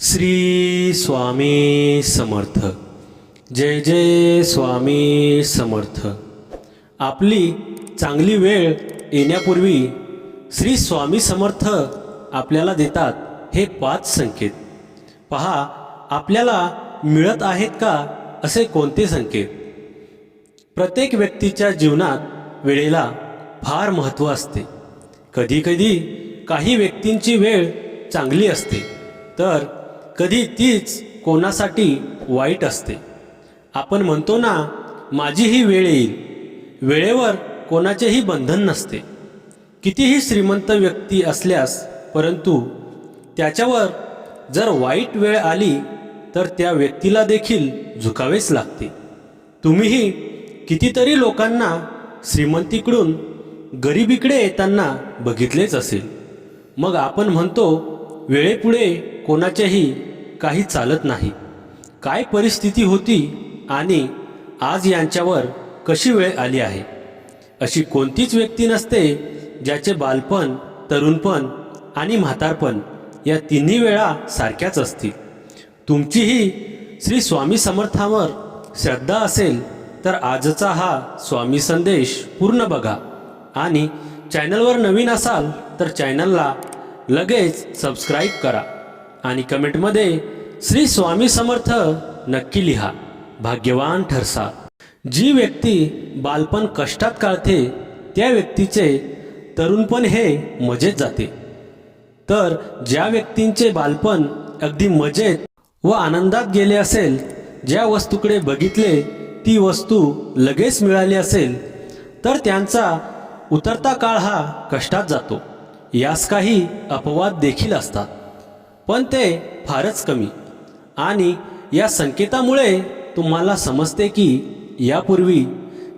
श्री स्वामी समर्थ. जय जय स्वामी समर्थ. आपली चांगली वेळ येण्यापूर्वी श्री स्वामी समर्थ आपल्याला देतात हे पाच संकेत. पहा आपल्याला मिळत आहेत का असे कोणते संकेत? प्रत्येक व्यक्तीच्या जीवनात वेळेला फार महत्त्व असते. कधीकधी काही व्यक्तींची वेळ चांगली असते. तर कधी तीच कोणासाठी वाईट असते. आपण म्हणतो ना माझीही वेळ येईल. वेळेवर कोणाचेही बंधन नसते. कितीही श्रीमंत व्यक्ती असल्यास परंतु त्याच्यावर जर वाईट वेळ आली तर त्या व्यक्तीला देखील झुकावेच लागते. तुम्हीही कितीतरी लोकांना श्रीमंतीकडून गरिबीकडे येताना बघितलेच असेल. मग आपण म्हणतो वेळेपुढे कोणाचेही काही चालत नाही. काय परिस्थिती होती आणि आज यांच्यावर कशी वेळ आली आहे? अशी कोणतीच व्यक्ती नसते ज्याचे बालपण तरुणपण आणि म्हातारपण या तिन्ही वेळा सारख्याच असतील. तुमचीही श्री स्वामी समर्थावर श्रद्धा असेल तर आजचा हा स्वामी संदेश पूर्ण बघा. आणि चॅनलवर नवीन असाल तर चॅनलला लगेच सबस्क्राईब करा. आणि कमेंटमध्ये श्री स्वामी समर्थ नक्की लिहा. भाग्यवान ठरसा. जी व्यक्ती बालपण कष्टात काढते त्या व्यक्तीचे तरुणपण हे मजेत जाते. तर ज्या व्यक्तींचे बालपण अगदी मजेत व आनंदात गेले असेल ज्या वस्तूकडे बघितले ती वस्तू लगेच मिळाली असेल तर त्यांचा उतरता काळ हा कष्टात जातो. यास काही अपवाद देखील असतात. पण ते फारच कमी. आणि या संकेतामुळे तुम्हाला समजते की यापूर्वी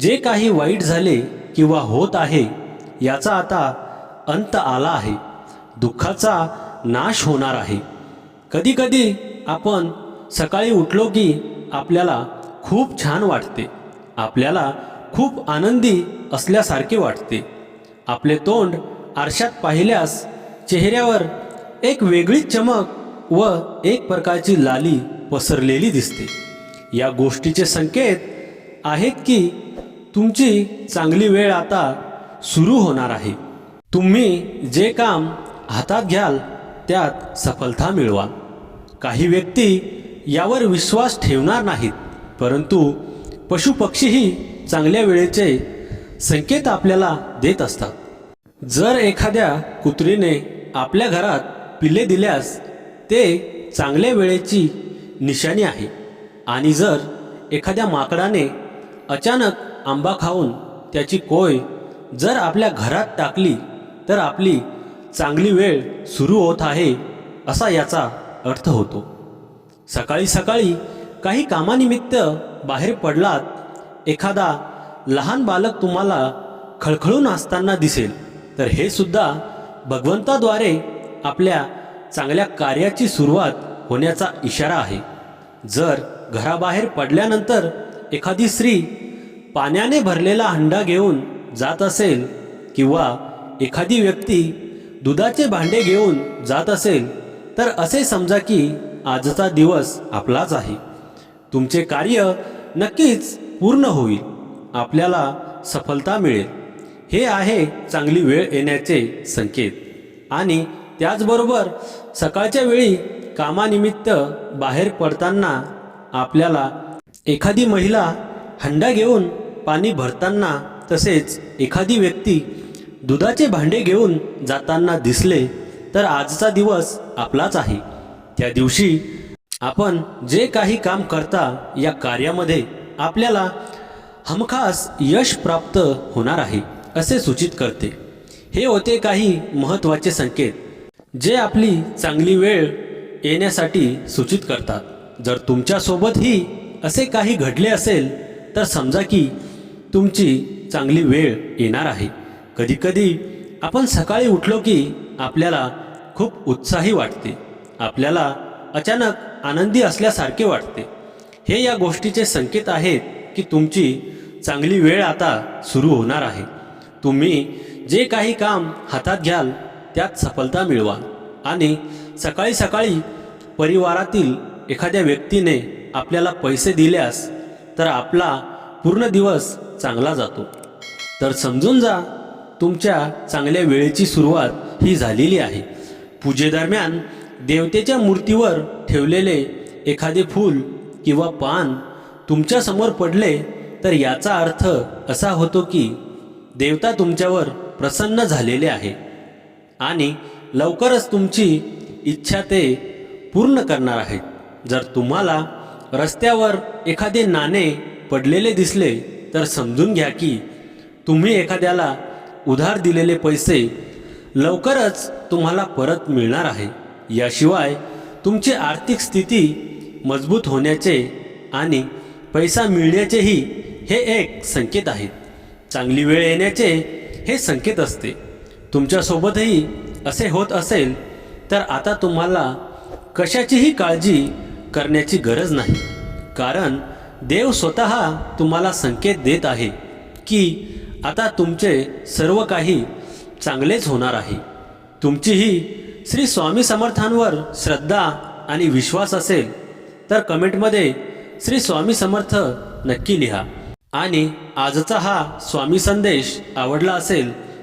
जे काही वाईट झाले किंवा होत आहे याचा आता अंत आला आहे. दुःखाचा नाश होणार आहे. कधीकधी आपण सकाळी उठलो की आपल्याला खूप छान वाटते. आपल्याला खूप आनंदी असल्यासारखे वाटते. आपले तोंड आरशात पाहिल्यास चेहऱ्यावर एक वेगळीच चमक व एक प्रकारची लाली पसरलेली दिसते. या गोष्टीचे संकेत आहेत की तुमची चांगली वेळ आता सुरू होणार आहे. तुम्ही जे काम हातात घ्याल त्यात सफलता मिळवा. काही व्यक्ती यावर विश्वास ठेवणार नाहीत परंतु पशुपक्षीही चांगल्या वेळेचे संकेत आपल्याला देत असतात. जर एखाद्या कुत्रीने आपल्या घरात पिले दिल्यास ते चांगल्या वेळेची निशाणी आहे. आणि जर एखाद्या माकडाने अचानक आंबा खाऊन त्याची कोय जर आपल्या घरात टाकली तर आपली चांगली वेळ सुरू होत आहे असा याचा अर्थ होतो. सकाळी सकाळी काही कामानिमित्त बाहेर पडलात एखादा लहान बालक तुम्हाला खळखळून असताना दिसेल. तर हे सुद्धा भगवंताद्वारे आपल्या चांगल्या कार्याची सुरुवात होण्याचा इशारा आहे. जर घराबाहेर पडल्यानंतर एखादी स्त्री पाण्याने भरलेला हंडा घेऊन जात असेल किंवा एखादी व्यक्ती दुधाचे भांडे घेऊन जात असेल तर असे समजा की आजचा दिवस आपलाच आहे. तुमचे कार्य नक्कीच पूर्ण होईल. आपल्याला सफलता मिळेल. हे आहे चांगली वेळ येण्याचे संकेत. आणि त्याचबरोबर सकाळच्या वेळी कामानिमित्त बाहेर पडताना आपल्याला एखादी महिला हंडा घेऊन पाणी भरताना तसेच एखादी व्यक्ती दुधाचे भांडे घेऊन जाताना दिसले तर आजचा दिवस आपलाच आहे. त्या दिवशी आपण जे काही काम करता या कार्यामध्ये आपल्याला हमखास यश प्राप्त होणार आहे असे सूचित करते. हे होते काही महत्त्वाचे संकेत. जे आपली चांगली वेळ येण्यासाठी सूचित करतात. जर तुमच्यासोबतही असे काही घडले असेल तर समजा की तुमची चांगली वेळ येणार आहे. कधीकधी आपण सकाळी उठलो की आपल्याला खूप उत्साही वाटते. आपल्याला अचानक आनंदी असल्यासारखे वाटते. हे या गोष्टीचे संकेत आहेत की तुमची चांगली वेळ आता सुरू होणार आहे. तुम्ही जे काही काम हातात घ्याल त्यात सफलता मिळवा आणि सकाळी सकाळी परिवारातील एखाद्या व्यक्तीने आपल्याला पैसे दिल्यास तर आपला पूर्ण दिवस चांगला जातो. तर समजून जा तुमच्या चांगल्या वेळेची सुरुवात ही झालेली आहे. पूजेदरम्यान देवतेच्या मूर्तीवर ठेवलेले एखादे फूल किंवा पान तुमच्यासमोर पडले तर याचा अर्थ असा होतो की देवता तुमच्यावर प्रसन्न झालेले आहे. आणि लवकरच तुमची इच्छा ते पूर्ण करणार आहेत जर तुम्हाला रस्त्यावर एखादे नाणे पडलेले दिसले तर समजून घ्या की तुम्ही एखाद्याला उधार दिलेले पैसे लवकरच तुम्हाला परत मिळणार आहे. याशिवाय तुमची आर्थिक स्थिती मजबूत होण्याचे आणि पैसा मिळण्याचेही हे एक संकेत आहेत चांगली वेळ येण्याचे हे संकेत असते. तुमच्यासोबतही असे होत असेल तर आता तुम्हाला कशाचीही काळजी करण्याची गरज नाही. कारण देव स्वतः तुम्हाला संकेत देत आहे की आता तुमचे सर्व काही चांगलेच होणार आहे. तुमचीही श्री स्वामी समर्थांवर श्रद्धा आणि विश्वास असेल तर कमेंटमध्ये श्री स्वामी समर्थ नक्की लिहा. आणि आजचा हा स्वामी संदेश आवडला असेल